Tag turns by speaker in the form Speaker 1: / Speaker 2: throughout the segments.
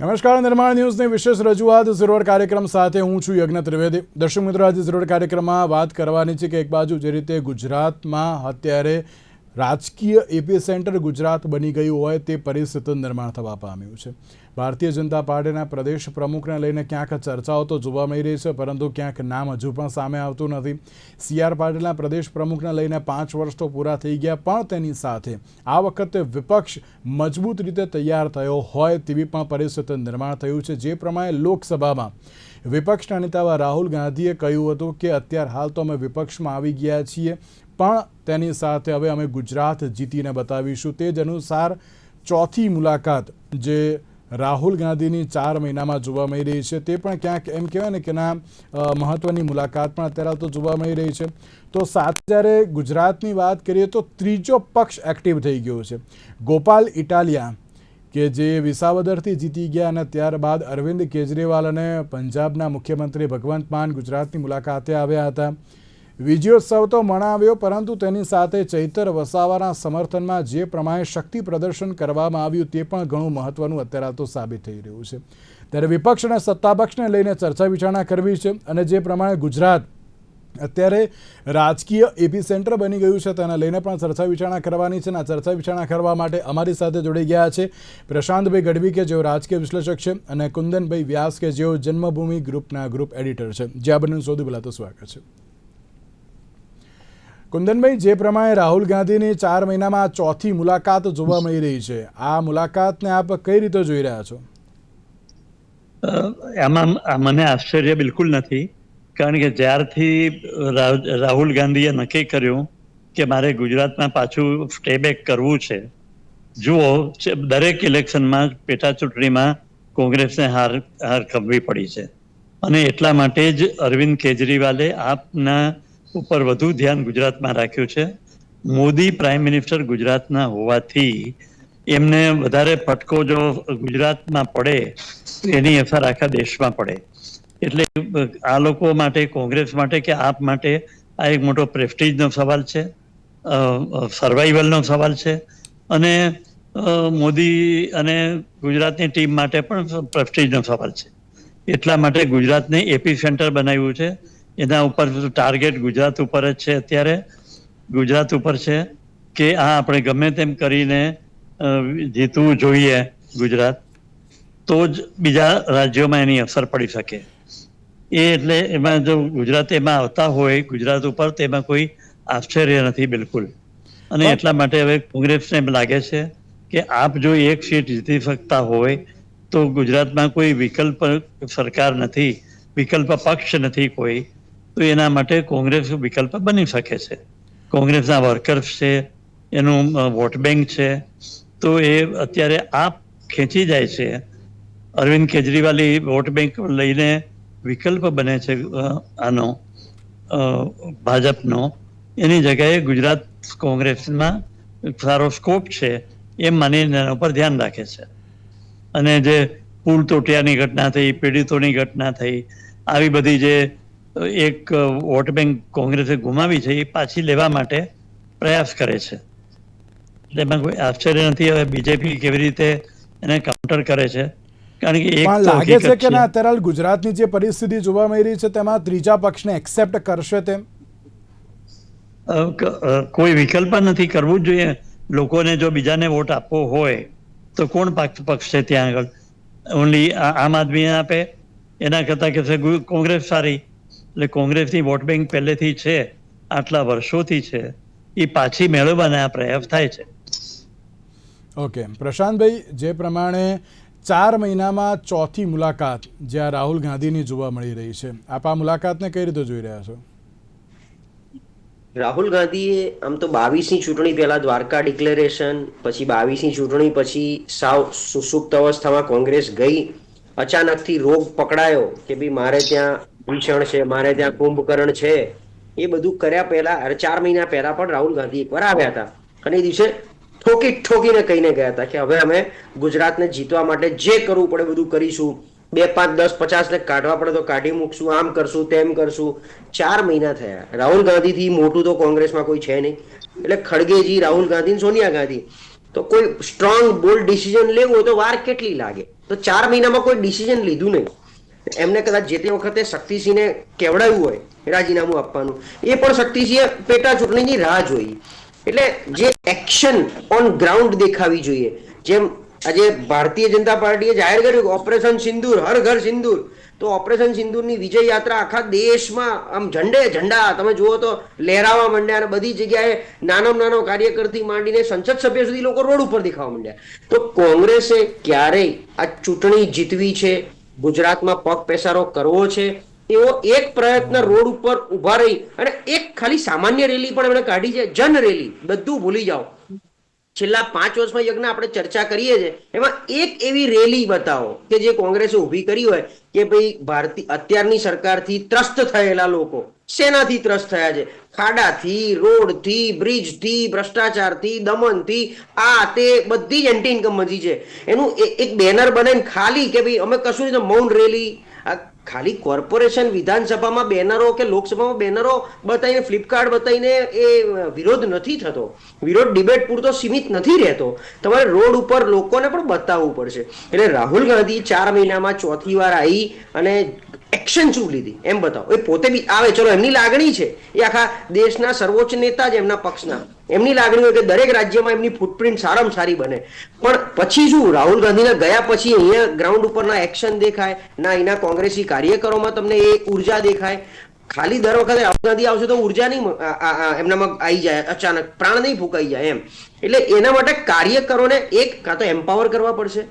Speaker 1: નમસ્કાર, નિર્માણ ન્યૂઝની વિશેષ રજૂઆત. ઝીરોડ કાર્યક્રમ સાથે હું છું યજ્ઞ ત્રિવેદી. દર્શક મિત્રો, આજે ઝીરોડ કાર્યક્રમમાં વાત કરવાની છે કે એક બાજુ જે રીતે ગુજરાતમાં અત્યારે રાજકીય એપી સેન્ટર ગુજરાત બની ગયું હોય તે પરિસ્થિતિ નિર્માણ થવા પામ્યું છે. ભારતીય જનતા પાર્ટીના પ્રદેશ પ્રમુખને લઈને ક્યાંક ચર્ચાઓ તો જોવા મળી રહી છે, પરંતુ ક્યાંક નામ હજુ પણ સામે આવતું નથી. સી આર પાટીલના પ્રદેશ પ્રમુખને લઈને પાંચ વર્ષ તો પૂરા થઈ ગયા, પણ તેની સાથે આ વખતે વિપક્ષ મજબૂત રીતે તૈયાર થયો હોય તેવી પણ પરિસ્થિતિ નિર્માણ થયું છે. જે પ્રમાણે લોકસભામાં વિપક્ષના નેતા રાહુલ ગાંધીએ કહ્યું હતું કે, અત્યારે હાલ તો અમે વિપક્ષમાં આવી ગયા છીએ, પણ તેની સાથે હવે અમે ગુજરાત જીતીને બતાવીશું. તે જ અનુસાર ચોથી મુલાકાત જે રાહુલ ગાંધીની ચાર મહિનામાં જોવા મળી રહી છે. તે પણ ક્યાંક એમ કહેવાય ને કે ના મહત્વની મુલાકાત પણ અત્યારે તો જોવા મળી રહી છે. તો સાથે જ્યારે ગુજરાતની વાત કરીએ તો ત્રીજો પક્ષ એક્ટિવ થઈ ગયો છે. ગોપાલ ઇટાલિયા, કે જે વિસાવદરથી જીતી ગયા અને ત્યારબાદ અરવિંદ કેજરીવાલ અને પંજાબના મુખ્યમંત્રી ભગવંત માન ગુજરાતની મુલાકાતે આવ્યા હતા. વિજયોત્સવ તો મનાવ્યો, પરંતુ તેની સાથે ચૈતર વસાવાના સમર્થનમાં જે પ્રમાણે શક્તિ પ્રદર્શન કરવામાં આવ્યું તે પણ ઘણું મહત્વનું અત્યારે તો સાબિત થઈ રહ્યું છે. ત્યારે વિપક્ષ અને સત્તાપક્ષને લઈને ચર્ચા વિચારણા કરવી છે અને જે પ્રમાણે ગુજરાત અત્યારે રાજકીય એપી સેન્ટર બની ગયું છે તેને લઈને પણ ચર્ચા વિચારણા કરવાની છે અને આ ચર્ચા વિચારણા કરવા માટે અમારી સાથે જોડી ગયા છે પ્રશાંતભાઈ ગઢવી કે જેઓ રાજકીય વિશ્લેષક છે અને કુંદનભાઈ વ્યાસ કે જેઓ જન્મભૂમિ ગ્રુપના ગ્રુપ એડિટર છે. જે આ બંનેનું સૌથી પહેલાં તો સ્વાગત છે. કુંદનભાઈ, જે પ્રમાણે રાહુલ ગાંધીની ચાર મહિનામાં ચોથી મુલાકાત જોવા મળી રહી છે, આ મુલાકાતને આપ કઈ રીતે જોઈ રહ્યા છો?
Speaker 2: આમાં મને આશ્ચર્ય બિલકુલ નથી, કારણ કે જ્યારથી રાહુલ ગાંધીએ નક્કી કર્યું કે મારે ગુજરાતમાં પાછું સ્ટેબેક કરવું છે, જુઓ દરેક ઇલેક્શનમાં પેટા ચૂંટણીમાં કોંગ્રેસને હાર હાર ખપવી પડી છે. અને એટલા માટે જ અરવિંદ કેજરીવાલે આપના ઉપર વધુ ધ્યાન ગુજરાતમાં રાખ્યું છે. મોદી પ્રાઇમ મિનિસ્ટર ગુજરાતના હોવાથી એમને વધારે ફટકો જો ગુજરાતમાં પડે, એની અસર આખા દેશમાં પડે. એટલે આ લોકો માટે, કોંગ્રેસ માટે કે આપ માટે આ એક મોટો પ્રેસ્ટીજનો સવાલ છે સર્વાઈવલનો સવાલ છે. અને મોદી અને ગુજરાતની ટીમ માટે પણ પ્રેસ્ટીજનો સવાલ છે. એટલા માટે ગુજરાતને એપી સેન્ટર બનાવ્યું છે. એના ઉપર ટાર્ગેટ ગુજરાત ઉપર જ છે અત્યારે. ગુજરાત ઉપર છે કે આ આપણે ગમે તેમ કરીને જીતવું જોઈએ ગુજરાત. તો જ બીજા રાજ્યોમાં એની અસર પડી શકે. એ એટલે એમાં જો ગુજરાત એમાં આવતા હોય ગુજરાત ઉપર તેમાં કોઈ આશ્ચર્ય નથી બિલકુલ. અને એટલા માટે હવે કોંગ્રેસને એમ લાગે છે કે આપ જો એક સીટ જીતી શકતા હોય તો ગુજરાતમાં કોઈ વિકલ્પ સરકાર નથી વિકલ્પ પક્ષ નથી કોઈ. તો એના માટે કોંગ્રેસ વિકલ્પ બની શકે છે. કોંગ્રેસના વર્કર્સ છે, એનું વોટ બેંક છે. તો એ અત્યારે આપ ખેંચી જાય છે. અરવિંદ કેજરીવાલ વોટ બેંક લઈને વિકલ્પ બને છે આનો ભાજપનો. એની જગ્યાએ ગુજરાત કોંગ્રેસમાં સારો સ્કોપ છે, એમ માનીને એના ઉપર ધ્યાન રાખે છે. અને જે પુલ તૂટ્યાની ઘટના થઈ, પીડિતોની ઘટના થઈ, આવી બધી જે એક વોટ બેંક કોંગ્રેસે ગુમાવી છે એ પાછી લેવા માટે પ્રયાસ કરે છે. એમાં કોઈ આશ્ચર્ય નથી હવે બીજેપી કેવી રીતે એને કાઉન્ટર કરે છે? કારણ કે એક
Speaker 1: લાગે છે કે ના અત્યારે ગુજરાતની જે પરિસ્થિતિ જોવા મળી રહી છે તેમાં ત્રીજા પક્ષને એક્સેપ્ટ કરશે તેમ?
Speaker 2: કોઈ વિકલ્પ નથી કરવું જ જોઈએ. લોકોને જો બીજાને વોટ આપવો હોય તો કોણ પક્ષ પક્ષ છે ત્યાં આગળ? ઓનલી આમ આદમી આપે? એના કરતાં કે કોંગ્રેસ સારી. એટલે કોંગ્રેસની વોટ બેંક પહેલેથી છે આટલા વર્ષોથી છે એ પાછી મેળવવાના આ પ્રયાસ થાય છે.
Speaker 1: ઓકે. પ્રશાંતભાઈ જે પ્રમાણે ચાર મહિનામાં ચોથી મુલાકાત જે આ રાહુલ ગાંધીની જોવા મળી રહી છે આપ આ મુલાકાતને કઈ રીતે જોઈ રહ્યા છો?
Speaker 3: રાહુલ ગાંધીએ આમ તો બાવીસની ચૂંટણી પહેલા દ્વારકા ડિક્લેરેશન પછી બાવીસની ચૂંટણી પછી સાવ સુસુપ્ત અવસ્થામાં કોંગ્રેસ ગઈ. અચાનકથી રોગ પકડાયો કે ભાઈ મારે ત્યાં ભીષણ છે, મારે ત્યાં કુંભકર્ણ છે. એ બધું કર્યા પહેલા, અરે ચાર મહિના પહેલા પણ રાહુલ ગાંધી એકવાર આવ્યા હતા. અને એ દિવસે ઠોકી ઠોકીને કહીને ગયા હતા કે હવે અમે ગુજરાતને જીતવા માટે જે કરવું પડે બધું કરીશું. બે, પાંચ, દસ, પચાસ ને કાઢવા પડે તો કાઢી મૂકશું, આમ કરશું, તેમ કરશું. ચાર મહિના થયા. રાહુલ ગાંધીથી મોટું તો કોંગ્રેસમાં કોઈ છે નહીં. એટલે ખડગેજી, રાહુલ ગાંધી સોનિયા ગાંધી. તો કોઈ સ્ટ્રોંગ બોલ્ડ ડિસિઝન લેવું તો વાર કેટલી લાગે? તો ચાર મહિનામાં કોઈ ડિસિઝન લીધું નહીં. એમને કદાચ જે તે વખતે શક્તિસિંહને કેવડાવ્યું હોય, રાજીનામું આપવાનું. એ પણ શક્તિસિંહે પેટા ચૂંટણીની રાહ જોઈ. એટલે જે એક્શન ઓન ગ્રાઉન્ડ દેખાવી જોઈએ, જેમ આજે ભારતીય જનતા પાર્ટીએ જાહેર કર્યું ઓપરેશન સિંદૂર, હર ઘર સિંદૂર, તો ઓપરેશન સિંદૂરની વિજય યાત્રા આખા દેશમાં આમ ઝંડે ઝંડા, તમે જુઓ તો લહેરાવા માંડ્યા અને બધી જગ્યાએ નાનો નાનો કાર્યકરથી માંડીને સંસદ સભ્ય સુધી લોકો રોડ ઉપર દેખાવા માંડ્યા. તો કોંગ્રેસે ક્યારેય આ ચૂંટણી જીતવી છે? ગુજરાતમાં પગ પેસારો કરવો છે, એવો એક પ્રયત્ન રોડ ઉપર ઊભા રહી અને એક ખાલી સામાન્ય રેલી પણ એમણે કાઢી છે જન રેલી બધું ભૂલી જાઓ. છેલ્લા પાંચ વર્ષમાં યજ્ઞ આપણે ચર્ચા કરીએ છીએ, એમાં એક એવી રેલી બતાવો કે જે કોંગ્રેસે ઊભી કરી હોય કે ભાઈ ભારતીય અત્યારની સરકારથી ત્રસ્ત થયેલા લોકો, શેનાથી ત્રસ્ત થયા છે? ખાડાથી, રોડથી, બ્રિજથી, ભ્રષ્ટાચારથી, દમનથી, આ તે બધી જ એન્ટી ઇન્કમજી છે. એનું એક બેનર બનાવીને ખાલી કે ભાઈ અમે કશું મૌન રેલી ખાલી કોર્પોરેશન વિધાનસભામાં બેનરો કે લોકસભામાં બેનરો બતાવીને, ફ્લિપકાર્ટ બતાવીને એ વિરોધ નથી થતો. વિરોધ ડિબેટ પૂરતો સીમિત નથી રહેતો. તમારે રોડ ઉપર લોકોને પણ બતાવવું પડશે. એટલે રાહુલ ગાંધી ચાર મહિનામાં ચોથી વાર આવી અને એક્શન શું લીધી? એમ બતાવો. એ પોતે બી આવે. ચલો, એમની લાગણી છે. એ આખા દેશના સર્વોચ્ચ નેતા જ એમના પક્ષના. એમની લાગણી હોય કે દરેક રાજ્યમાં એમની ફૂટપ્રિન્ટ સારામાં સારી બને. પણ પછી શું? રાહુલ ગાંધીના ગયા પછી અહીંયા ગ્રાઉન્ડ ઉપરના એક્શન દેખાય, ના, એના કોંગ્રેસી કાર્યકરોમાં તમને એ ઊર્જા દેખાય. ખાલી દર વખતે રાહુલ ગાંધી આવશે તો ઊર્જા નહીં એમનામાં આવી જાય, અચાનક પ્રાણ નહીં ફૂંકાઈ જાય એમ. એટલે એના માટે કાર્યકરોને એક કાં તો એમ્પાવર કરવા પડશે,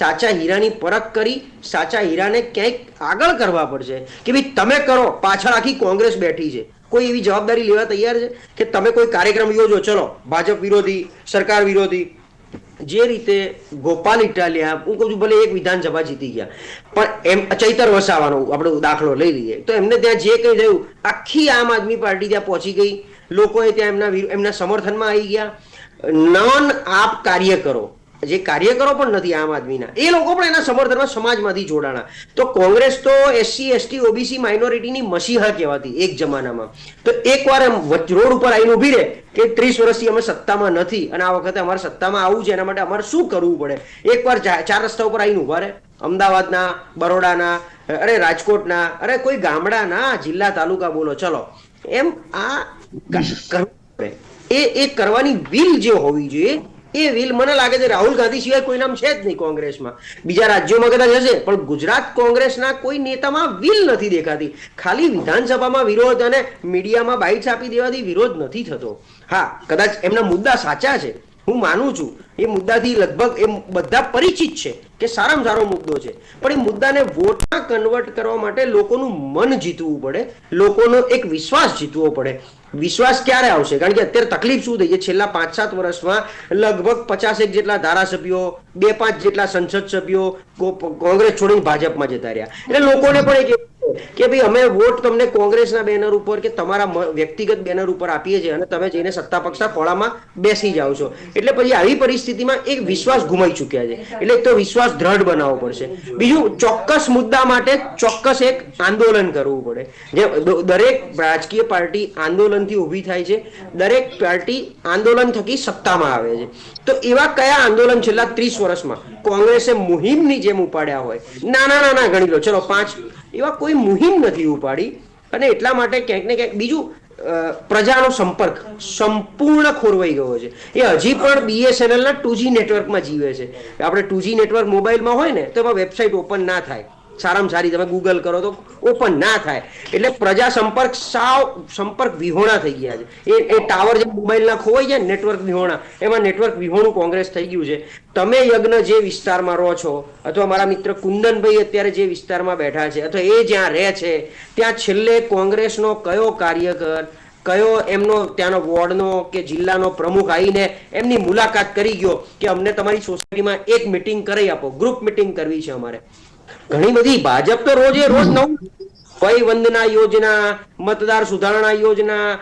Speaker 3: સાચા હીરાની પરખ કરી, સાચા હીરાને ક્યાંક આગળ કરવા પડશે કે ભાઈ તમે કરો, પાછળ આખી કોંગ્રેસ બેઠી છે. કોઈ એવી જવાબદારી લેવા તૈયાર છે? કે તમે કોઈ કાર્યક્રમ યોજો, ચલો, ભાજપ વિરોધી, સરકાર વિરોધી. જે રીતે ગોપાલ ઇટાલિયા, હું કહું છું, ભલે એક વિધાનસભા જીતી ગયા, પણ એમ ચૈતર વસાવાનો આપણે દાખલો લઈ લઈએ, તો એમને ત્યાં જે કંઈ થયું, આખી આમ આદમી પાર્ટી ત્યાં પહોંચી ગઈ. લોકોએ ત્યાં એમના એમના સમર્થનમાં આવી ગયા. નોન આપ કાર્યકરો જે કાર્યકરો પણ નથી આમ આદમીના એ લોકો પણ એના સમર્થનમાં સમાજમાંથી જોડાણા. તો કોંગ્રેસ તો એસસી એસટી ઓબીસી માઇનોરિટીની મસીહા કહેવાતી એક જમાનામાં. તો એકવાર એમ રોડ ઉપર આવીને ઊભી રહે કે ત્રીસ વર્ષથી અમે સત્તામાં નથી અને આ વખતે અમારે સત્તામાં આવવું છે એના માટે અમારે શું કરવું પડે? એકવાર ચાર રસ્તા ઉપર આવીને ઊભા રહે. અમદાવાદના બરોડાના અરે રાજકોટના અરે કોઈ ગામડાના જિલ્લા તાલુકા બોલો ચલો. એમ આ કરવું પડે. એ એ કરવાની વિલ જે હોવી જોઈએ એ વિલ મને લાગે છે રાહુલ ગાંધી સિવાય કોઈ નામ છે જ નહીં કોંગ્રેસમાં. બીજા રાજ્યોમાં કદાચ હશે, પણ ગુજરાત કોંગ્રેસના કોઈ નેતામાં વિલ નથી દેખાતી. ખાલી વિધાનસભામાં વિરોધ અને મીડિયામાં બાઇટ્સ આપી દેવાથી વિરોધ નથી થતો. હા, કદાચ એમના મુદ્દા સાચા છે. હું માનું છું, એ મુદ્દાથી લગભગ એ બધા પરિચિત છે કે સારામાં સારો મુદ્દો છે. પણ એ મુદ્દાને વોટમાં કન્વર્ટ કરવા માટે લોકોનું મન જીતવું પડે, લોકોનો એક વિશ્વાસ જીતવો પડે. વિશ્વાસ ક્યારે આવશે? કારણ કે અત્યારે તકલીફ શું થઈ છે? છેલ્લા પાંચ સાત વર્ષમાં લગભગ પચાસેક જેટલા ધારાસભ્યો બે પાંચ જેટલા સંસદ સભ્યો કોંગ્રેસ છોડીને ભાજપમાં જતા રહ્યા. એટલે લોકોને પણ એક કે ભાઈ અમે વોટ તમને કોંગ્રેસના બેનર ઉપર કે તમારા વ્યક્તિગત બેનર ઉપર આપીએ છીએ અને તમે જઈને સત્તા પક્ષના ખોળામાં બેસી જાઓ છો. એટલે પછી આવી પરિસ્થિતિમાં એક વિશ્વાસ ગુમાઈ ચૂક્યા છે. એટલે એક તો વિશ્વાસ દ્રઢ બનાવવો પડશે. બીજું ચોક્કસ મુદ્દા માટે ચોક્કસ એક આંદોલન કરવું પડે. જે દરેક રાજકીય પાર્ટી આંદોલનથી ઊભી થાય છે. દરેક પાર્ટી આંદોલન થકી સત્તામાં આવે છે. તો એવા કયા આંદોલન છેલ્લા ત્રીસ વર્ષમાં કોંગ્રેસે મુહિમની જેમ ઉપાડ્યા હોય? નાના નાના ગણી લો. ચલો, પાંચ. એવા કોઈ મુહિમ નથી ઉપાડી. અને એટલા માટે ક્યાંક ને ક્યાંક બીજું પ્રજાનો સંપર્ક સંપૂર્ણ ખોરવાઈ ગયો છે. એ હજી પણ બીએસએનએલ ના ટુ જી નેટવર્કમાં જીવે છે. આપણે ટુ જી નેટવર્ક મોબાઈલમાં હોય ને, તો એમાં વેબસાઇટ ઓપન ના થાય. સારામાં સારી, તમે ગૂગલ કરો તો ઓપન ના થાય. એટલે પ્રજા સંપર્ક સાવ, સંપર્ક વિહોણા થઈ ગયા છે. એ એ ટાવર જે મોબાઈલના ખોવાઈ જાય નેટવર્ક વિહોણા. એમાં નેટવર્ક વિહોણું કોંગ્રેસ થઈ ગયું છે. તમે યજ્ઞ જે વિસ્તારમાં રહો છો, અથવા મારા મિત્ર કુંદનભાઈ અત્યારે જે વિસ્તારમાં બેઠા છે, અથવા એ જ્યાં રહે છે, ત્યાં છેલ્લે કોંગ્રેસનો કયો કાર્યકર, કયો એમનો ત્યાંનો વોર્ડનો કે જિલ્લાનો પ્રમુખ આવીને એમની મુલાકાત કરી ગયો કે અમને તમારી સોસાયટીમાં એક મિટિંગ કરી આપો. ગ્રુપ મિટિંગ કરવી છે અમારે. ઘણી બધી ભાજપ તો રોજે રોજ નવું વય વંદના યોજના, મતદાર સુધારણા યોજના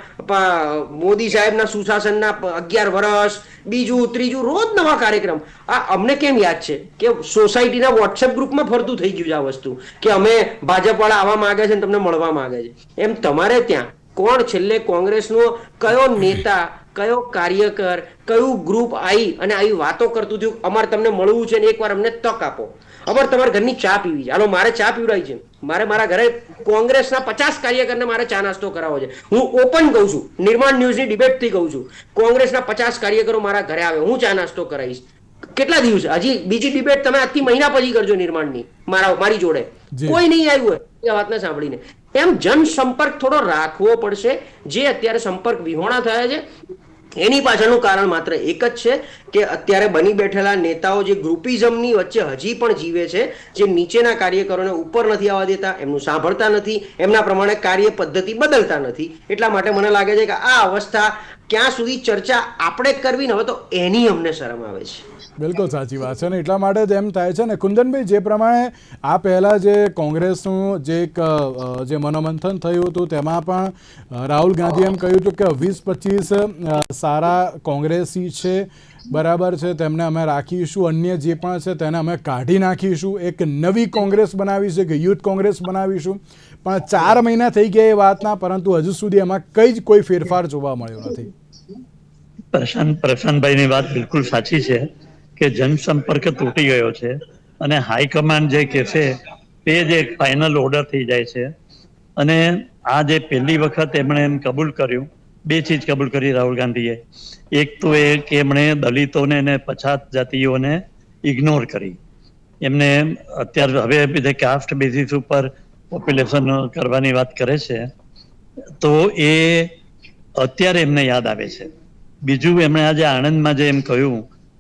Speaker 3: મોદી સાહેબના સુશાસનના અગિયાર વર્ષ બીજું, ત્રીજું, રોજ નવા કાર્યક્રમ. આ અમને કેમ યાદ છે કે સોસાયટીના વોટ્સએપ ગ્રુપમાં ફરતું થઈ ગયું છે આ વસ્તુ, કે અમે ભાજપવાળા આવવા માંગે છે અને તમને મળવા માંગે છે. એમ તમારે ત્યાં કોણ છેલ્લે કોંગ્રેસનો કયો નેતા કયો કાર્યકર કયું ગ્રુપ આવી અને આવી વાતો કરતું થયું અમારે તમને મળવું છે ને એકવાર અમને તક આપો. અમર તમારા ઘરની ચા પીવી છે. હાલો મારે ચા પીવડાવી છે. મારે મારા ઘરે કોંગ્રેસના પચાસ કાર્યકરને મારે ચા નાસ્તો કરાવવો છે. હું ઓપન કહું છું. નિર્માણ ન્યૂઝની ડિબેટથી કહું છું. કોંગ્રેસના પચાસ કાર્યકરો મારા ઘરે આવે. હું ચા નાસ્તો કરાવીશ. કેટલા દિવસ? હજી બીજી ડિબેટ તમે આજથી મહિના પછી કરજો નિર્માણની. મારા મારી જોડે. કોઈ નહીં આવ્યું હોય. એ વાતને સાંભળીને. એમ જન સંપર્ક થોડો રાખવો પડશે. જે અત્યારે સંપર્ક વિહોણા થયા છે, એની પાછળનું કારણ માત્ર એક જ છે કે અત્યારે બની બેઠેલા નેતાઓ જે ગ્રુપિઝમની વચ્ચે હજી પણ જીવે છે, જે નીચેના કાર્યકરોને ઉપર નથી આવવા દેતા, એમનું સાંભળતા નથી, એમના પ્રમાણે કાર્ય પદ્ધતિ બદલતા નથી. એટલા માટે મને લાગે છે કે આ અવસ્થા ક્યાં સુધી ચર્ચા આપણે કરવી ને હવે તો એની અમને શરમ આવે છે.
Speaker 1: બિલકુલ સાચી વાત છે ને એટલા માટે જ એમ થાય છે ને, કુંદનભાઈ, જે પ્રમાણે આ પહેલાં જે કોંગ્રેસનું જે એક જે મનોમંથન થયું હતું, તેમાં પણ રાહુલ ગાંધીએ એમ કહ્યું હતું કે વીસ પચીસ સારા કોંગ્રેસી છે, બરાબર છે, તેમને અમે રાખીશું, અન્ય જે પણ છે તેને અમે કાઢી નાખીશું, એક નવી કોંગ્રેસ બનાવીશું કે યુથ કોંગ્રેસ બનાવીશું. પણ ચાર મહિના થઈ ગયા એ વાતના, પરંતુ હજુ સુધી એમાં કંઈ જ કોઈ ફેરફાર જોવા મળ્યો નથી.
Speaker 2: પ્રશાંત પ્રશાંતભાઈની વાત બિલકુલ સાચી છે કે જનસંપર્ક તૂટી ગયો છે અને હાઈકમાન્ડ જે કહેશે તે જ એક ફાઇનલ ઓર્ડર થઈ જાય છે. અને આ જે પહેલી વખત એમણે એમ કબૂલ કર્યું, બે ચીજ કબૂલ કરી રાહુલ ગાંધીએ. એક તો એ કે એમણે દલિતોને અને પછાત જાતિઓને ઇગ્નોર કરી. એમને અત્યારે હવે બીજે કાસ્ટ બેઝિસ ઉપર પોપ્યુલેશન કરવાની વાત કરે છે, તો એ અત્યારે એમને યાદ આવે છે. બીજું એમણે આજે આણંદમાં જે એમ કહ્યું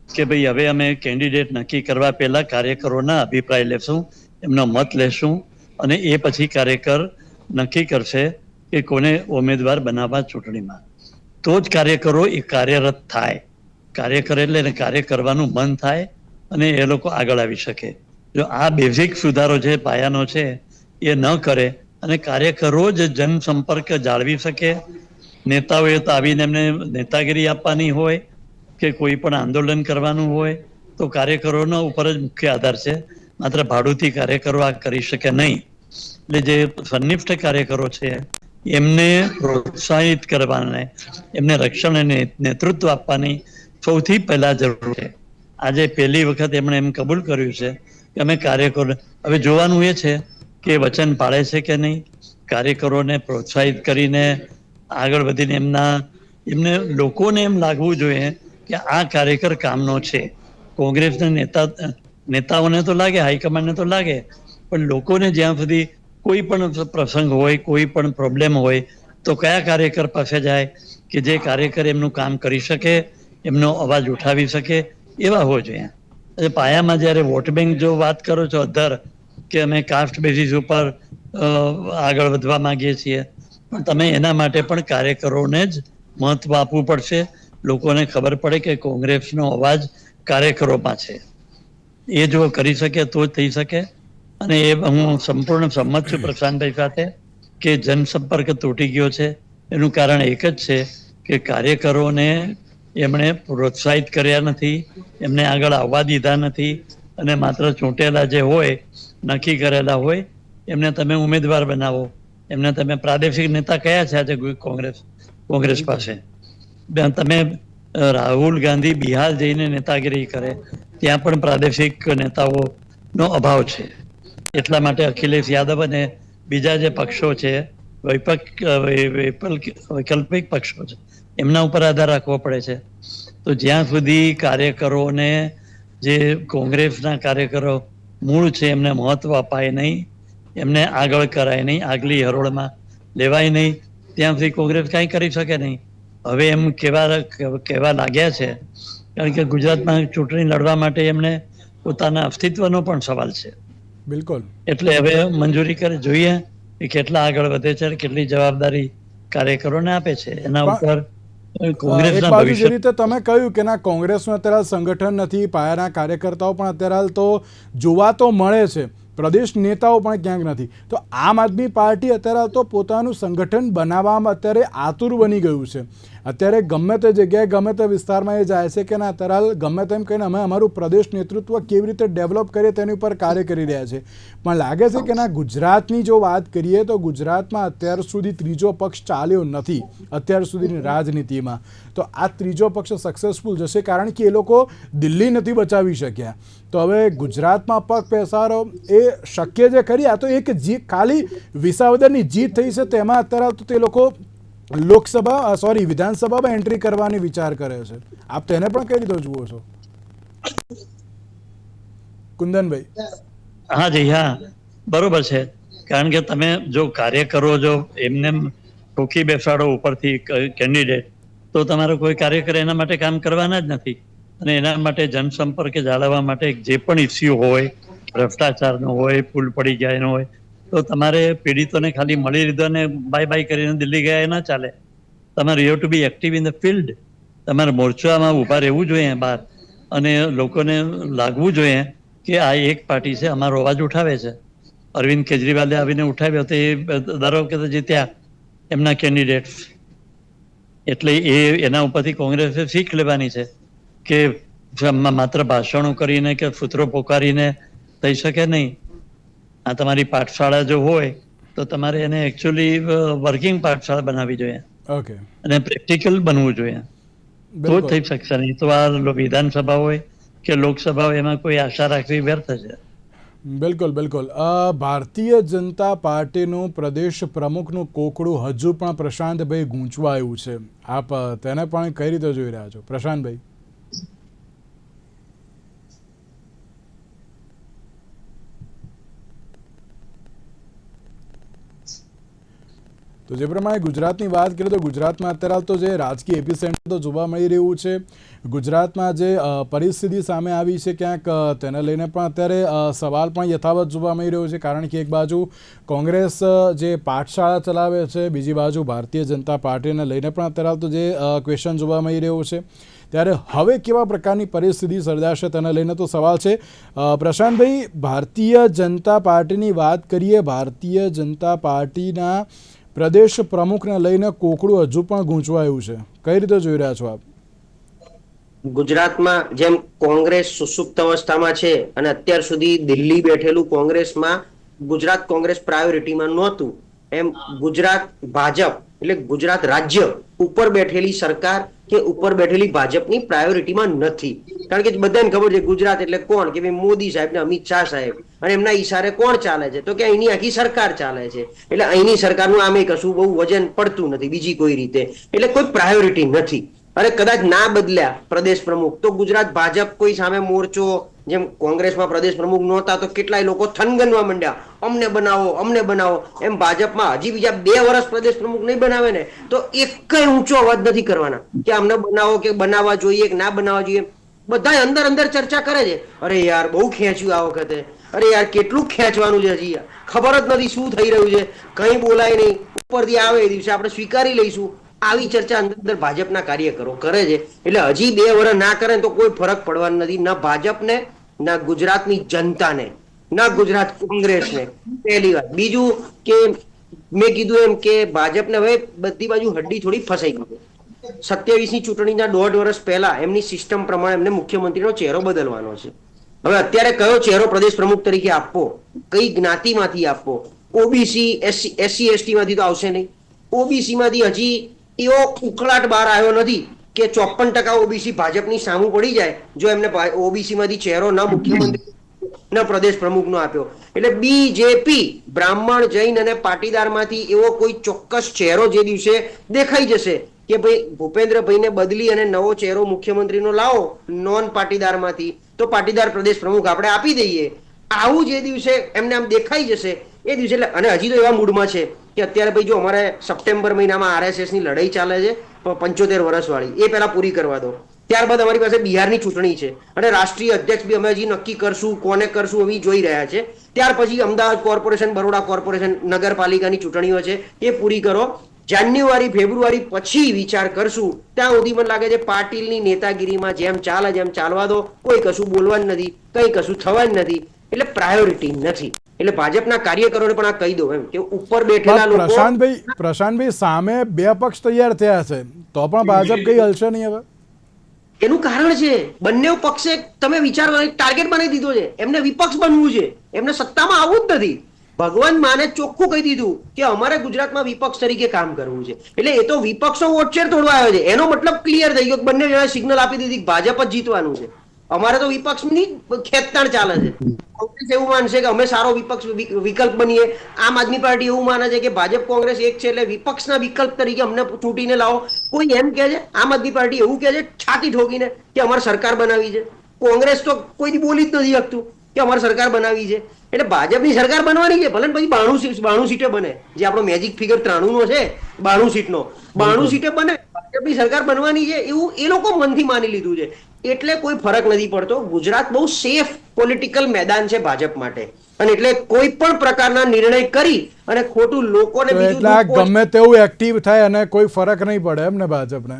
Speaker 2: કે ભાઈ હવે અમે કેન્ડિડેટ નક્કી કરવા પહેલા કાર્યકરોના અભિપ્રાય લેશું, એમનો મત લેશું અને એ પછી કાર્યકર નક્કી કરશે કે કોને ઉમેદવાર બનાવવા ચૂંટણીમાં. તો જ કાર્યકરો એ કાર્યરત થાય. કાર્યકર એટલે એને કાર્ય કરવાનું મન થાય અને એ લોકો આગળ આવી શકે. જો આ બેઝિક સુધારો જે પાયાનો છે એ ન કરે અને કાર્યકરો જ જનસંપર્ક જાળવી શકે નેતાઓએ તો આવીને એમને નેતાગીરી આપવાની હોય કે કોઈ પણ આંદોલન કરવાનું હોય, તો કાર્યકરોના ઉપર જ મુખ્ય આધાર છે. માત્ર ભાડુથી કાર્યકરો આ કરી શકે નહીં. એટલે જે સન્નિષ્ઠ કાર્યકરો છે, એમને પ્રોત્સાહિત કરવાને, એમને રક્ષણ અને નેતૃત્વ આપવાની સૌથી પહેલા જરૂર છે. આજે પહેલી વખત એમણે એમ કબૂલ કર્યું છે કે અમે કાર્યકરો, હવે જોવાનું એ છે કે વચન પાળે છે કે નહીં? કાર્યકરોને પ્રોત્સાહિત કરીને આગળ વધીને એમના, એમને લોકોને એમ લાગવું જોઈએ કે આ કાર્યકર કામનો છે. કોંગ્રેસના નેતા, નેતાઓને તો લાગે, હાઈકમાન્ડને તો લાગે, પણ લોકોને જ્યાં સુધી કોઈ પણ પ્રસંગ હોય, કોઈ પણ પ્રોબ્લેમ હોય, તો કયા કાર્યકર પાસે જાય કે જે કાર્યકર એમનું કામ કરી શકે, એમનો અવાજ ઉઠાવી શકે, એવા હોવા જોઈએ. એટલે પાયામાં જ્યારે વોટ બેંક જો વાત કરો છો, અધર, કે અમે કાસ્ટ બેઝિસ ઉપર આગળ વધવા માંગીએ છીએ પણ તમે એના માટે પણ કાર્યકરોને જ મહત્વ આપવું પડશે. લોકોને ખબર પડે કે કોંગ્રેસનો અવાજ કાર્યકરોમાં છે. એ જો કરી શકે તો જ થઈ શકે. અને એ હું સંપૂર્ણ સંમત છું પ્રશાંતભાઈ સાથે કે જનસંપર્ક તૂટી ગયો છે. એનું કારણ એક જ છે કે કાર્યકરોને એમણે પ્રોત્સાહિત કર્યા નથી, એમને આગળ આવવા દીધા નથી અને માત્ર ચૂંટેલા જે હોય, નક્કી કરેલા હોય, એમને તમે ઉમેદવાર બનાવો. એમને તમે પ્રાદેશિક નેતા કયા છે આજે કોંગ્રેસ કોંગ્રેસ પાસે? તમે રાહુલ ગાંધી બિહાર જઈને નેતાગીરી કરે, ત્યાં પણ પ્રાદેશિક નેતાઓનો અભાવ છે. એટલા માટે અખિલેશ યાદવ અને બીજા જે પક્ષો છે વૈકલ્પિક પક્ષો છે, એમના ઉપર આધાર રાખવો પડે છે. તો જ્યાં સુધી કાર્યકરોને જે કોંગ્રેસના કાર્યકરો મૂળ છે, એમને મહત્વ અપાય નહીં એમને આગળ કરાય નહીં આગલી હરોળમાં લેવાય નહીં ત્યાં સુધી કોંગ્રેસ કાંઈ કરી શકે નહીં. હવે એમ કેવા કહેવા લાગ્યા છે કારણ કે ગુજરાતમાં ચૂંટણી લડવા માટે એમને પોતાના અસ્તિત્વનો પણ સવાલ છે.
Speaker 1: બિલકુલ.
Speaker 2: એટલે હવે મંજૂરી કરે જોઈએ કે કેટલા આગળ વધે છે કેટલી જવાબદારી કાર્યકરોને આપે છે. એના ઉપર કોંગ્રેસના ભવિષ્ય
Speaker 1: રીતે તમે કહ્યું કે ના કોંગ્રેસનું અત્યારે સંગઠન નથી પાયાના કાર્યકર્તાઓ પણ અત્યારે હાલ તો જોવા તો મળે છે. પ્રદેશ નેતાઓ પણ ક્યાંક નથી. તો આમ આદમી પાર્ટી અત્યારે તો પોતાનું સંગઠન બનાવવામાં અત્યારે આતુર બની ગયું છે. અત્યારે ગમે તે જગ્યાએ, ગમે તે વિસ્તારમાં એ જાય છે કે ના અત્યારે હાલ ગમે તેમ કહીને અમે અમારું પ્રદેશ નેતૃત્વ કેવી રીતે ડેવલપ કરીએ તેની ઉપર કાર્ય કરી રહ્યા છે. પણ લાગે છે કે ના, ગુજરાતની જો વાત કરીએ તો ગુજરાતમાં અત્યાર સુધી ત્રીજો પક્ષ ચાલ્યો નથી, અત્યાર સુધીની રાજનીતિમાં. તો આ ત્રીજો પક્ષ સક્સેસફુલ જશે કારણ કે એ લોકો દિલ્હી નથી બચાવી શક્યા. તો હવે ગુજરાતમાં પગ પેસારો એ શક્ય જે ખરી? આ તો એક જીત ખાલી વિસાવદરની જીત થઈ છે તેમાં અત્યારે તો તે લોકો લોકસભા સોરી વિધાનસભામાં એન્ટ્રી કરવાની વિચાર કરે છે. આપ તેને પણ કઈ રીતે જુઓ છો. કુંદનભાઈ.
Speaker 2: હા જી, હા. બરોબર છે. કારણ કે તમે જો કાર્ય કરો જો એમને ઠોકી બેસાડો ઉપરથી કેન્ડિડેટ તો તમારો કોઈ કાર્યકર એના માટે કામ કરવાના જ નથી. અને એના માટે જનસંપર્ક જાળવવા માટે જે પણ ઇસ્યુ હોય, ભ્રષ્ટાચારનો હોય પુલ પડી ગયા હોય તો તમારે પીડિતોને ખાલી મળી લીધો અને બાય બાય કરીને દિલ્હી ગયા એ ના ચાલે. તમારે you to be active in the field તમારે મોરચામાં ઊભા રહેવું જોઈએ બહાર. અને લોકોને લાગવું જોઈએ કે આ એક પાર્ટી છે, અમારો અવાજ ઉઠાવે છે. અરવિંદ કેજરીવાલે આવીને ઉઠાવ્યો તો એ દર વખતે જીત્યા એમના કેન્ડિડેટ એટલે એ એના ઉપરથી કોંગ્રેસે શીખ લેવાની છે કે માત્ર ભાષણો કરીને કે ફૂતરો પોકારીને થઈ શકે નહીં. આ તમારી પાઠશાળા જો હોય તો તમારે એને એકચ્યુઅલી વર્કિંગ પાઠશાળા બનાવવી જોઈએ.
Speaker 1: ઓકે
Speaker 2: અને પ્રેક્ટિકલ બનવું જોઈએ. તો જ થઈ શકશે. નહીં તો આ વિધાનસભા હોય કે લોકસભા હોય એમાં કોઈ આશા રાખવી વ્યર્થ છે?
Speaker 1: બિલકુલ બિલકુલ. ભારતીય જનતા પાર્ટીનું પ્રદેશ પ્રમુખનું કોકડું હજુ પણ પ્રશાંતભાઈ ગૂંચવાયું છે. આપ તેને પણ કઈ રીતે જોઈ રહ્યા છો? પ્રશાંતભાઈ. તો જે પ્રમાણે ગુજરાતની વાત કરીએ તો ગુજરાતમાં અત્યારે હાલ તો જે રાજકીય એપિસેન્ટર તો જોવા મળી રહ્યું છે. ગુજરાતમાં જે પરિસ્થિતિ સામે આવી છે ક્યાંક તેને લઈને પણ અત્યારે સવાલ પણ યથાવત જોવા મળી રહ્યો છે. કારણ કે એક બાજુ કોંગ્રેસ જે પાઠશાળા ચલાવે છે, બીજી બાજુ ભારતીય જનતા પાર્ટીને લઈને પણ અત્યારે હાલ તો જે ક્વેશ્ચન જોવા મળી રહ્યો છે. ત્યારે હવે કેવા પ્રકારની પરિસ્થિતિ સર્જાશે તેને લઈને તો સવાલ છે. પ્રશાંતભાઈ, ભારતીય જનતા પાર્ટીની વાત કરીએ, ભારતીય જનતા પાર્ટીના પ્રદેશ પ્રમુખને લઈને કોકડું હજુ પણ ગૂંચવાયું છે. કઈ રીતે જોઈ રહ્યા છો આપ?
Speaker 3: ગુજરાતમાં જેમ કોંગ્રેસ સુસુપ્ત અવસ્થામાં છે અને અત્યાર સુધી દિલ્હી બેઠેલું કોંગ્રેસમાં ગુજરાત કોંગ્રેસ પ્રાયોરિટીમાં નહોતું. એમ ગુજરાત ભાજપ એટલે ગુજરાત રાજ્ય ઉપર બેઠેલી સરકાર કે ઉપર બેઠેલી ભાજપની પ્રાયોરિટીમાં નથી. કારણ કે બધાને ખબર છે ગુજરાત એટલે કોણ? કે ભાઈ મોદી સાહેબ ને અમિત શાહ સાહેબ. અને એમના ઈશારે કોણ ચાલે છે? તો કે અહીંની આખી સરકાર ચાલે છે. એટલે અહીંની સરકારનું આમે કશું બહુ વજન પડતું નથી બીજી કોઈ રીતે. એટલે કોઈ પ્રાયોરિટી નથી. અને કદાચ ના બદલ્યા પ્રદેશ પ્રમુખ. તો ગુજરાત ભાજપ કોઈ સામે મોરચો, જેમ કોંગ્રેસમાં પ્રદેશ પ્રમુખ નહોતા, તો કેટલાય લોકો થનગનવા માંડ્યા. અમને બનાવો અમને બનાવો. એમ ભાજપમાં હજી બીજા બે વર્ષ પ્રદેશ પ્રમુખ નહીં બનાવે ને, તો એક ઊંચો અવાજ નથી કરવાના. કે અમને બનાવો, કે બનાવવા જોઈએ, કે ના બનાવવા જોઈએ. બધા અંદર અંદર ચર્ચા કરે છે. અરે યાર, બહુ ખેંચ્યું આ વખતે. અરે યાર, કેટલું ખેંચવાનું છે હજી ખબર જ નથી શું થઈ રહ્યું છે. કઈ બોલાય નહીં. ઉપરથી આવે એ દિવસે આપણે સ્વીકારી લઈશું. આવી ચર્ચા અંદર ભાજપના કાર્યકરો કરે છે. એટલે હજી બે વર્ષ ના કરે તો કોઈ ફરક પડવાનો નથી. ના ભાજપને, ના ગુજરાતની જનતાને, ના ગુજરાત કોંગ્રેસને. પહેલી વાત. બીજું કે મેં કીધું એમ કે ભાજપને હવે બધી બાજુ હડ્ડી થોડી ફસાઈ ગઈ સત્યાવીસની ચૂંટણીના દોઢ વર્ષ પહેલા એમની સિસ્ટમ પ્રમાણે એમને મુખ્યમંત્રીનો ચહેરો બદલવાનો છે. હવે અત્યારે કયો ચહેરો પ્રદેશ પ્રમુખ તરીકે આપવો? કઈ જ્ઞાતિમાંથી આપવો? ઓબીસી, એસસી એસટી માંથી તો આવશે નહીં. ઓબીસી માંથી હજી એવો ઉકળાટ બહાર આવ્યો નથી કે ચોપન ટકા ઓબીસી ભાજપની સામુ પડી જાય જો એમને ઓબીસી માંથી ચહેરો ન મુખ્યમંત્રી, ન પ્રદેશ પ્રમુખનો આપ્યો. એટલે બીજેપી બ્રાહ્મણ જૈન અને પાટીદારમાંથી એવો કોઈ ચોક્કસ ચહેરો જે દિવસે દેખાઈ જશે કે ભાઈ ભૂપેન્દ્રભાઈને બદલી અને નવો ચહેરો મુખ્યમંત્રીનો લાવો નોન પાટીદારમાંથી, તો પાટીદાર પ્રદેશ પ્રમુખ આપણે આપી દઈએ. આવું જે દિવસે એમને આમ દેખાઈ જશે એ દિવસે એટલે અને હજી તો એવા મૂડમાં છે કે અત્યારે ભાઈ જો અમારે સપ્ટેમ્બર મહિનામાં આરએસએસની લડાઈ ચાલે છે પંચોતેર વર્ષવાળી, એ પહેલા પૂરી કરવા દો. ત્યારબાદ અમારી પાસે બિહારની ચૂંટણી છે. અને રાષ્ટ્રીય અધ્યક્ષ બી અમે હજી નક્કી કરશું કોને કરશું એવી જોઈ રહ્યા છે. ત્યાર પછી અમદાવાદ કોર્પોરેશન, બરોડા કોર્પોરેશન, નગરપાલિકાની ચૂંટણીઓ છે, એ પૂરી કરો. જાન્યુઆરી, ફેબ્રુઆરી પછી વિચાર કરશું. ત્યાં સુધી મને લાગે છે પાટીલની નેતાગીરીમાં જેમ ચાલે, જેમ ચાલવા દો, કોઈ કશું બોલવાનું નથી, કઈ કશું થવાનું નથી. એટલે પ્રાયોરિટી નથી. એટલે ભાજપના કાર્યકરોને પણ આ કહી દો એમ કે ઉપર બેઠેલા લોકો
Speaker 1: પ્રશાંતભાઈ પ્રશાંતભાઈ સામે બે પક્ષ તૈયાર થયા છે. તો પણ ભાજપ કઈ હલશે નહીં હવે?
Speaker 3: એનું કારણ છે બંને પક્ષે તમે વિચાર ટાર્ગેટ બનાવી દીધો છે. એમને વિપક્ષ બનવું છે. એમને સત્તામાં આવવું જ નથી. ભગવાન માને ચોખ્ખું કહી દીધું કે અમારે ગુજરાતમાં વિપક્ષ તરીકે કામ કરવું છે. એટલે એ તો વિપક્ષો વોટશેર તોડવા આવ્યો છે. એનો મતલબ ક્લિયર થઈ ગયો કે બંને જણા સિગ્નલ આપી દીધી ભાજપ જ જીતવાનું છે. અમારે તો વિપક્ષની ખેતતાણ ચાલે છે. કોંગ્રેસ એવું માનશે કે અમે સારો વિપક્ષ વિકલ્પ બનીએ. આમ આદમી પાર્ટી એવું માને છે કે ભાજપ કોંગ્રેસ એક છે એટલે વિપક્ષના વિકલ્પ તરીકે અમને ચૂંટીને લાવો. કોઈ એમ કે છે, આમ આદમી પાર્ટી એવું કે છે, છાતી ઠોકીને કે અમારે સરકાર બનાવી છે. કોંગ્રેસ તો કોઈ બોલી જ નથી શકતું. કે અમારે સરકાર બનાવી છે. એટલે ભાજપની સરકાર બનવાની છે. ભલે પછી બાણું બાણું સીટે બને. જે આપણો મેજિક ફિગર ત્રાણું નો છે બાણું સીટનો. બાણું સીટે બને ભાજપની સરકાર બનવાની છે એવું એ લોકો મનથી માની લીધું છે. એટલે કોઈ ફરક નથી પડતો. ગુજરાત બહુ સેફ પોલિટિકલ મેદાન છે ભાજપ માટે. અને એટલે કોઈ પણ પ્રકારના નિર્ણય કરી અને ખોટું લોકોને
Speaker 1: એટલે ગમે તેવું એક્ટિવ થાય અને કોઈ ફરક નહીં પડે એમ ને ભાજપને?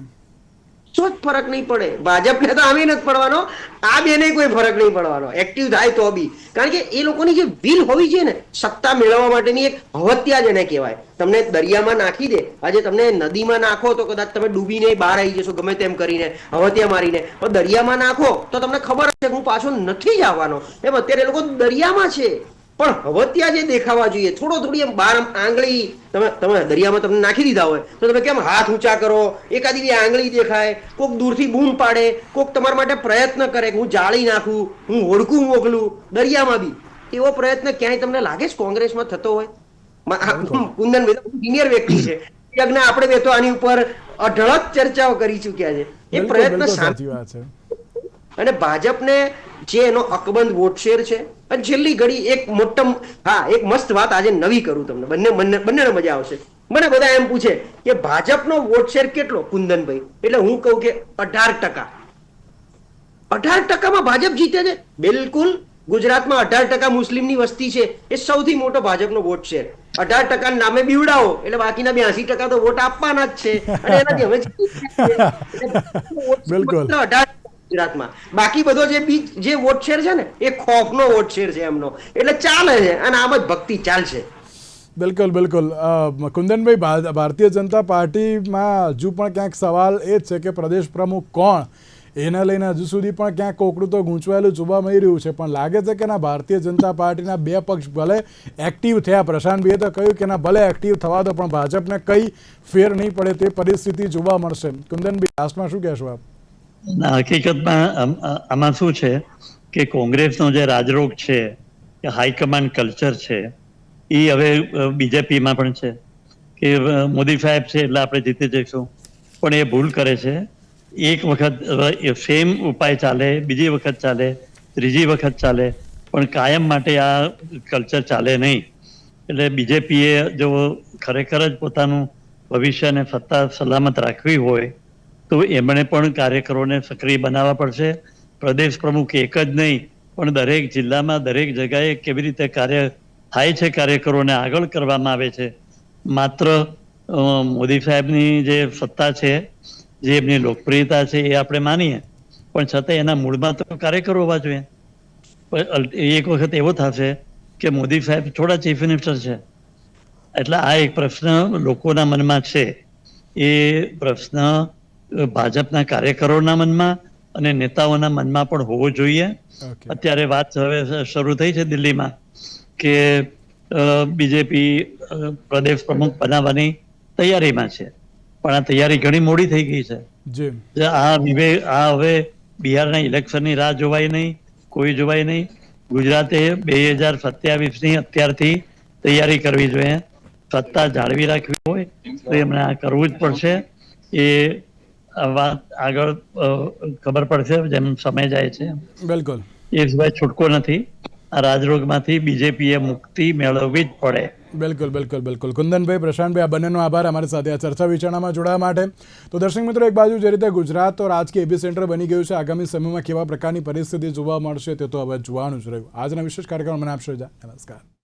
Speaker 3: શું જ ફરક નહીં પડે. ભાજપને તો આમે નથી પડવાનો. આ બેને કોઈ ફરક નહીં પડવાનો. એક્ટિવ થાય તો બી. કારણ કે એ લોકોની જે વિલ હોવી જોઈએ ને, સત્તા મેળવવા માટેની એક હવત્યા જેને કહેવાય. તમને દરિયામાં નાખી દે. આજે તમને નદીમાં નાખો તો કદાચ તમે ડૂબીને બહાર આવી જશો, ગમે તેમ કરીને હવત્યા મારીને. દરિયામાં નાખો તો તમને ખબર હશે હું પાછો નથી જ આવવાનો એમ અત્યારે લોકો દરિયામાં છે. પણ હવત્યા જે દેખાવા જોઈએ થોડો થોડી એમ બાર આંગળી તમે તમે દરિયામાં તમને નાખી દીધા હોય તો તમે કેમ હાથ ઊંચા કરો? એકાદી આંગળી દેખાય કોક દૂરથી બૂમ પાડે કોક તમારા માટે પ્રયત્ન કરે કે હું જાળી નાખું હું હોડકું મોકલું દરિયામાં બી. એવો પ્રયત્ન ક્યાંય તમને લાગે છે કોંગ્રેસમાં થતો હોય? કુંદન સિનિયર વ્યક્તિ છે. યજ્ઞ આપણે બે તો આની ઉપર અઢળક ચર્ચાઓ કરી ચૂક્યા છે. એ પ્રયત્ન
Speaker 1: સાચી વાત છે.
Speaker 3: અને ભાજપને જે એનો અકબંધ વોટશેર છે. અને છેલ્લી ઘડી એક મોટમ હા એક મસ્ત વાત આજે નવી કરું તમને. બંને બંને બંનેને મજા આવશે. મને બધા એમ પૂછે કે ભાજપનો વોટશેર કેટલો કુંદનભાઈ? એટલે હું કહું કે અઢાર ટકા. અઢાર ટકામાં ભાજપ જીતે છે? બિલકુલ. ગુજરાતમાં અઢાર ટકા મુસ્લિમની વસ્તી છે. એ સૌથી મોટો ભાજપનો વોટ શેર અઢાર ટકા નામે બીવડાવો એટલે બાકીના બ્યાસી ટકા તો વોટ આપવાના જ છે. અને એનાથી
Speaker 1: બિલકુલ.
Speaker 3: અઢાર ગુજરાતમાં. બાકી બધો જે બીજ, જે વોટ શેર છે ને, એ ખોફનો વોટ શેર છે એમનો. એટલે ચાલે છે અને આમ જ ભક્તિ ચાલશે.
Speaker 1: બિલકુલ બિલકુલ. કુંદનભાઈ ભારતીય જનતા પાર્ટીમાં હજુ પણ ક્યાંક સવાલ એ જ છે કે પ્રદેશ પ્રમુખ કોણ? એને લઈને હજુ સુધી પણ ક્યાંક કોકડું તો ગૂંચવાયેલું જોવા મળી રહ્યું છે, પણ લાગે છે કે ના ભારતીય જનતા પાર્ટીના બે પક્ષ ભલે એક્ટિવ થયા પ્રશાંતભાઈએ તો કહ્યું કે ના ભલે એક્ટિવ થવા દો, પણ ભાજપને કઈ ફેર નહીં પડે તે પરિસ્થિતિ જોવા મળશે. કુંદનભાઈ લાસ્ટમાં શું કહેશો આપ?
Speaker 2: હકીકતમાં આમ- શું છે કે કોંગ્રેસનો જે રાજરોગ છે, કે હાઈકમાન્ડ કલ્ચર છે, એ હવે બીજેપીમાં પણ છે. કે મોદી સાહેબ છે એટલે આપણે જીતી જઈશું. પણ એ ભૂલ કરે છે. એક વખત સેમ ઉપાય ચાલે, બીજી વખત ચાલે, ત્રીજી વખત ચાલે, પણ કાયમ માટે આ કલ્ચર ચાલે નહીં. એટલે બીજેપીએ જો ખરેખર જ પોતાનું ભવિષ્યને સત્તા, સલામત રાખવી હોય તો એમણે પણ કાર્યકરોને સક્રિય બનાવવા પડશે. પ્રદેશ પ્રમુખ એક જ નહીં, પણ દરેક જિલ્લામાં દરેક જગાએ કેવી રીતે કાર્ય થાય છે કાર્યકરોને આગળ કરવામાં આવે છે. માત્ર મોદી સાહેબની જે સત્તા છે, જે એમની લોકપ્રિયતા છે એ આપણે માનીએ, પણ છતાં એના મૂળમાં તો કાર્યકરો હોવા જોઈએ. એક વખત એવો થશે કે મોદી સાહેબ થોડા ચીફ મિનિસ્ટર છે. એટલે આ એક પ્રશ્ન લોકોના મનમાં છે. એ પ્રશ્ન ભાજપના કાર્યકરોના મનમાં અને નેતાઓના મનમાં પણ હોવો જોઈએ. અત્યારે વાત હવે શરૂ થઈ છે દિલ્હીમાં કે બીજેપી પ્રદેશ પ્રમુખ બનાવવાની તૈયારીમાં છે. પણ આ તૈયારી ઘણી મોડી થઈ ગઈ છે. આ વિવે આ હવે બિહારના ઇલેક્શનની રાહ જોવાય નહીં કોઈ જોવાય નહીં. ગુજરાતે બે હજાર સત્યાવીસની અત્યારથી તૈયારી કરવી જોઈએ. સત્તા જાળવી રાખવી હોય તો એમણે આ કરવું જ પડશે. એ વાત આગળ ખબર પડશે જેમ સમય જાય છે.
Speaker 1: બિલકુલ.
Speaker 2: એ સિવાય છૂટકો નથી. આ રાજરોગમાંથી બીજેપીએ મુક્તિ મેળવવી જ પડે.
Speaker 1: બિલકુલ બિલકુલ બિલકુલ. કુંદનભાઈ પ્રશાંતભાઈ આ બંનેનો આભાર અમારી સાથે આ ચર્ચા વિચારણામાં જોડાવા માટે. તો દર્શક મિત્રો એક બાજુ જે રીતે ગુજરાત તો રાજકીય એબી સેન્ટર બની ગયું છે આગામી સમયમાં કેવા પ્રકારની પરિસ્થિતિ જોવા મળશે તે તો હવે જોવાનું જ રહ્યું. આજના વિશેષ કાર્યક્રમ મને આપશો નમસ્કાર.